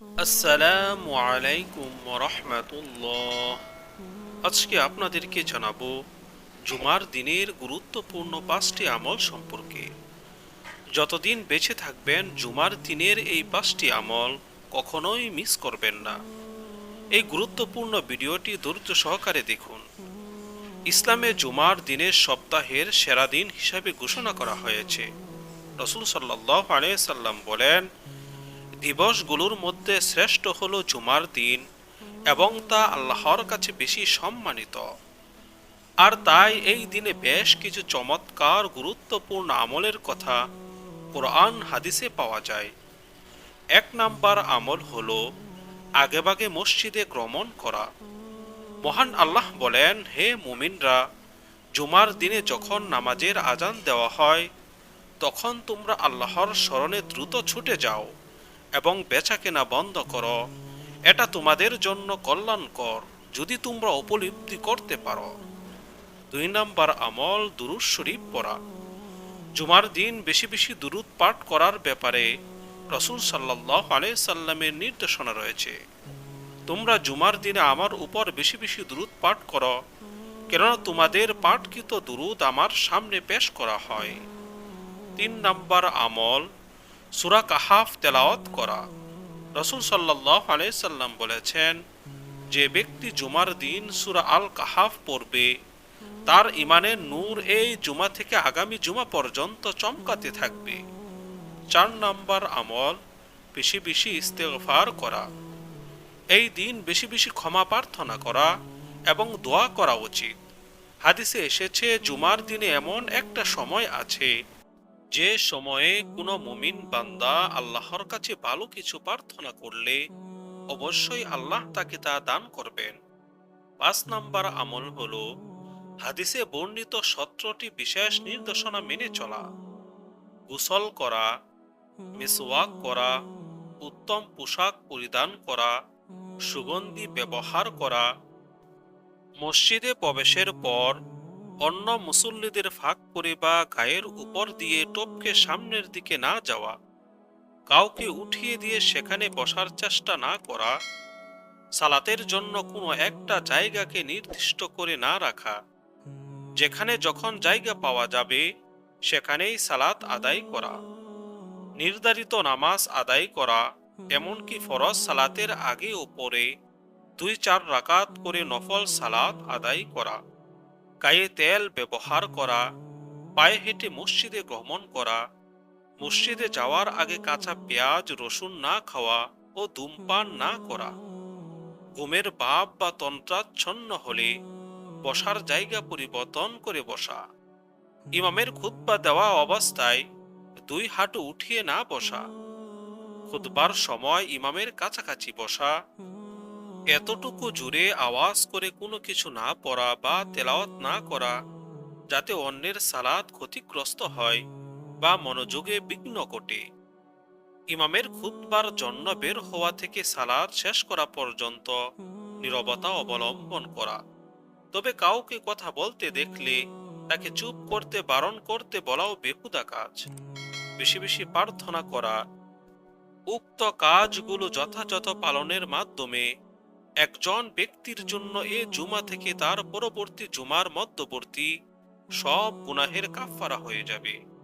আসসালামু আলাইকুম রহমতুল্লাহ আজকে আপনাদেরকে জানাব, জুমার দিনের গুরুত্বপূর্ণ পাঁচটি আমল সম্পর্কে। যতদিন বেঁচে থাকবেন, জুমার দিনের এই পাঁচটি আমল কখনোই মিস করবেন না। এই গুরুত্বপূর্ণ ভিডিওটি ধৈর্য সহকারে দেখুন। ইসলামে জুমার দিনের সপ্তাহের সেরা দিন হিসাবে ঘোষণা করা হয়েছে। রসুল সাল্লাহ আলিয়া সাল্লাম বলেন দিবসগুলোর মধ্যে শ্রেষ্ঠ হলো জুমার দিন এবং তা আল্লাহর কাছে বেশি সম্মানিত। আর তাই এই দিনে বেশ কিছু চমৎকার গুরুত্বপূর্ণ আমলের কথা কোরআন হাদিসে পাওয়া যায়। এক নাম্বার আমল হলো আগেভাগে মসজিদে গ্রমণ করা। মহান আল্লাহ বলেন, হে মুমিনরা, জুমার দিনে যখন নামাজের আজান দেওয়া হয়, তখন তোমরা আল্লাহর স্মরণে দ্রুত ছুটে যাও। এবং বেচা কেনা বন্ধ করো। এটা তোমাদের জন্য কল্যাণকর, যদি তোমরা উপলব্ধি করতে পারো। দুই নাম্বার আমল, দুরুদ শরীফ পড়া। জুমার দিন বেশি বেশি দুরুদ পাঠ করার ব্যাপারে রসুল সাল্লাহ সাল্লামের নির্দেশনা রয়েছে। তোমরা জুমার দিনে আমার উপর বেশি বেশি দুরুদ পাঠ করো, কেননা তোমাদের পাঠকৃত দুরুদ আমার সামনে পেশ করা হয়। তিন নাম্বার আমল সুরা কাহাফ তেলাওয়াত করা। রসুল সাল্লাহ আলাইসাল্লাম বলেছেন, যে ব্যক্তি জুমার দিন সুরা আল কাহাফ পড়বে, তার ইমানের নূর এই জুমা থেকে আগামী জুমা পর্যন্ত চমকাতে থাকবে। চার নাম্বার আমল, বেশি বেশি ইস্তেফার করা। এই দিন বেশি বেশি ক্ষমা প্রার্থনা করা এবং দোয়া করা উচিত। হাদিসে এসেছে, জুমার দিনে এমন একটা সময় আছে যে সময়ে কোনো মুমিন বান্দা আল্লাহর কাছে ভালো কিছু প্রার্থনা করলে অবশ্যই আল্লাহ তাকে তা দান করবেন। পাঁচ নাম্বার আমল হল হাদিসে বর্ণিত সতেরোটি বিশেষ নির্দেশনা মেনে চলা। গোসল করা, মিসওয়াক করা, উত্তম পোশাক পরিধান করা, সুগন্ধি ব্যবহার করা, মসজিদে প্রবেশের পর অন্য মুসল্লিদের ফাঁক করে বা গায়ের উপর দিয়ে টপকে সামনের দিকে না যাওয়া, কাউকে উঠিয়ে দিয়ে সেখানে বসার চেষ্টা না করা, সালাতের জন্য কোনো একটা জায়গাকে নির্দিষ্ট করে না রাখা, যেখানে যখন জায়গা পাওয়া যাবে, সেখানেই সালাত আদায় করা, নির্ধারিত নামাজ আদায় করা, এমনকি ফরজ সালাতের আগে ও পরে দুই চার রাকাত করে নফল সালাত আদায় করা। গায়ে তেল ব্যবহার করা, পায়ে হেঁটে মসজিদে গমন করা, মসজিদে যাওয়ার আগে কাঁচা পেঁয়াজ, রসুন না খাওয়া ও ধূমপান না করা। ঘুমের বাপ বা তন্ত্রাচ্ছন্ন হলে বসার জায়গা পরিবর্তন করে বসা। ইমামের খুতবা দেওয়া অবস্থায় দুই হাঁটু উঠিয়ে না বসা। খুতবার সময় ইমামের কাছাকাছি বসা এতটুকু জুড়ে আওয়াজ করে কোনো কিছু না পড়া বা তেলাওয়াত না করা, যাতে অন্যের সালাদ ক্ষতিগ্রস্ত হয় বা মনোযোগে বিঘ্ন ঘটে। ইমামের খুতবার জন্য বের হওয়া থেকে সালাদ শেষ করা পর্যন্ত নীরবতা অবলম্বন করা। তবে কাউকে কথা বলতে দেখলে তাকে চুপ করতে, বারণ করতে বলাও বেহুদা কাজ। বেশি বেশি প্রার্থনা করা, উক্ত কাজগুলো যথাযথ পালনের মাধ্যমে একজন ব্যক্তির জন্য এ জুমা থেকে তার পরবর্তী জুমার মধ্যবর্তী সব গুনাহের কাফারা হয়ে যাবে।